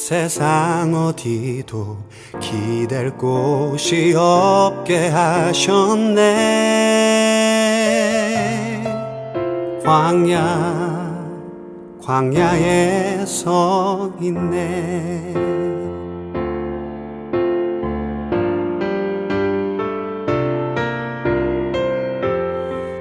세상 어디도 기댈 곳이 없게 하셨네. 광야 광야에 서 있네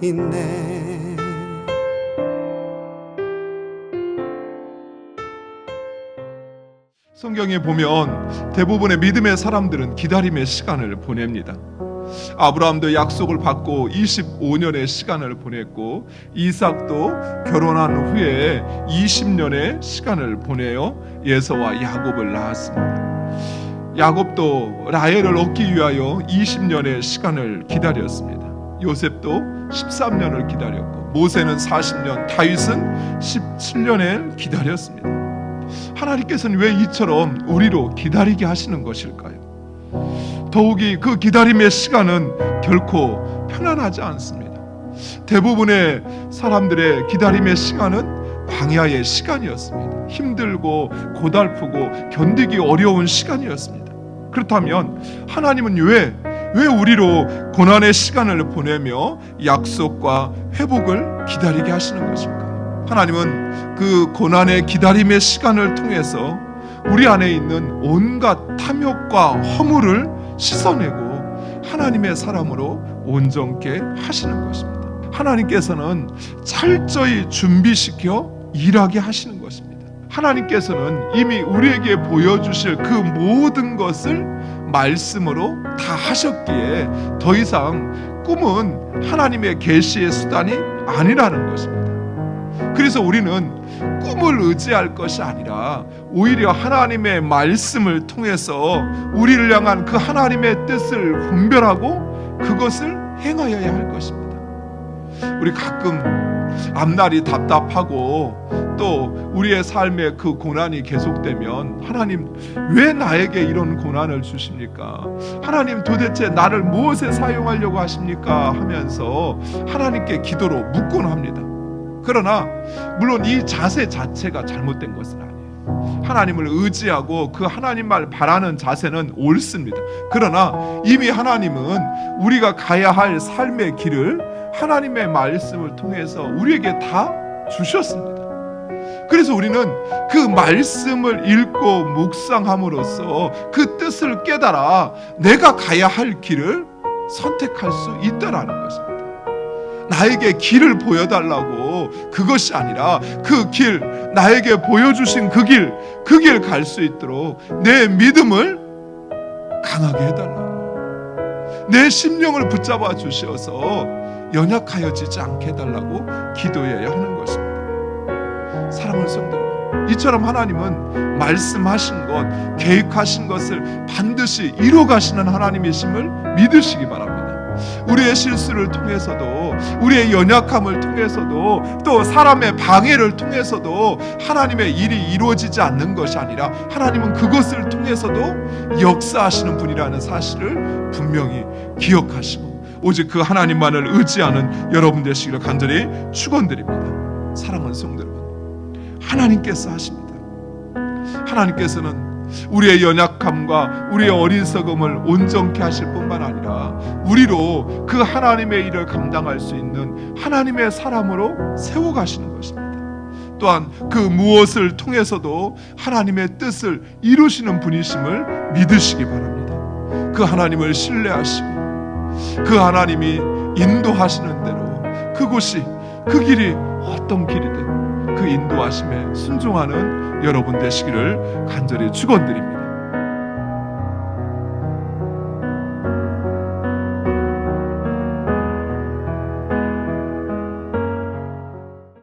있네 성경에 보면 대부분의 믿음의 사람들은 기다림의 시간을 보냅니다. 아브라함도 약속을 받고 25년의 시간을 보냈고 이삭도 결혼한 후에 20년의 시간을 보내어 예서와 야곱을 낳았습니다. 야곱도 라헬을 얻기 위하여 20년의 시간을 기다렸습니다. 요셉도 13년을 기다렸고 모세는 40년, 다윗은 17년을 기다렸습니다. 하나님께서는 왜 이처럼 우리로 기다리게 하시는 것일까요? 더욱이 그 기다림의 시간은 결코 편안하지 않습니다. 대부분의 사람들의 기다림의 시간은 광야의 시간이었습니다. 힘들고 고달프고 견디기 어려운 시간이었습니다. 그렇다면 하나님은 왜, 왜 우리로 고난의 시간을 보내며 약속과 회복을 기다리게 하시는 것일까? 하나님은 그 고난의 기다림의 시간을 통해서 우리 안에 있는 온갖 탐욕과 허물을 씻어내고 하나님의 사람으로 온전케 하시는 것입니다. 하나님께서는 철저히 준비시켜 일하게 하시는 것입니다. 하나님께서는 이미 우리에게 보여주실 그 모든 것을 말씀으로 다 하셨기에 더 이상 꿈은 하나님의 계시의 수단이 아니라는 것입니다. 그래서 우리는 꿈을 의지할 것이 아니라 오히려 하나님의 말씀을 통해서 우리를 향한 그 하나님의 뜻을 분별하고 그것을 행하여야 할 것입니다. 우리 가끔 앞날이 답답하고 또 우리의 삶에 그 고난이 계속되면 하나님 왜 나에게 이런 고난을 주십니까? 하나님 도대체 나를 무엇에 사용하려고 하십니까? 하면서 하나님께 기도로 묻곤 합니다. 그러나 물론 이 자세 자체가 잘못된 것은 아니에요. 하나님을 의지하고 그 하나님 말 바라는 자세는 옳습니다. 그러나 이미 하나님은 우리가 가야 할 삶의 길을 하나님의 말씀을 통해서 우리에게 다 주셨습니다. 그래서 우리는 그 말씀을 읽고 묵상함으로써 그 뜻을 깨달아 내가 가야 할 길을 선택할 수 있다라는 것입니다. 나에게 길을 보여달라고 그것이 아니라 그 길, 나에게 보여주신 그 길, 그 길 갈 수 있도록 내 믿음을 강하게 해달라고. 내 심령을 붙잡아 주셔서 연약하여지지 않게 해달라고 기도해야 하는 것입니다. 사랑하는 성도 이처럼 하나님은 말씀하신 것, 계획하신 것을 반드시 이뤄 가시는 하나님이심을 믿으시기 바랍니다. 우리의 실수를 통해서도 우리의 연약함을 통해서도 또 사람의 방해를 통해서도 하나님의 일이 이루어지지 않는 것이 아니라 하나님은 그것을 통해서도 역사하시는 분이라는 사실을 분명히 기억하시고 오직 그 하나님만을 의지하는 여러분 되시기를 간절히 축원드립니다. 사랑하는 성도 여러분, 하나님께서 하십니다. 하나님께서는 우리의 연약함과 우리의 어리석음을 온전케 하실 뿐만 아니라 우리로 그 하나님의 일을 감당할 수 있는 하나님의 사람으로 세워 가시는 것입니다. 또한 그 무엇을 통해서도 하나님의 뜻을 이루시는 분이심을 믿으시기 바랍니다. 그 하나님을 신뢰하시고 그 하나님이 인도하시는 대로 그곳이 그 길이 어떤 길이든 그 인도하심에 순종하는 여러분 되시기를 간절히 축원드립니다.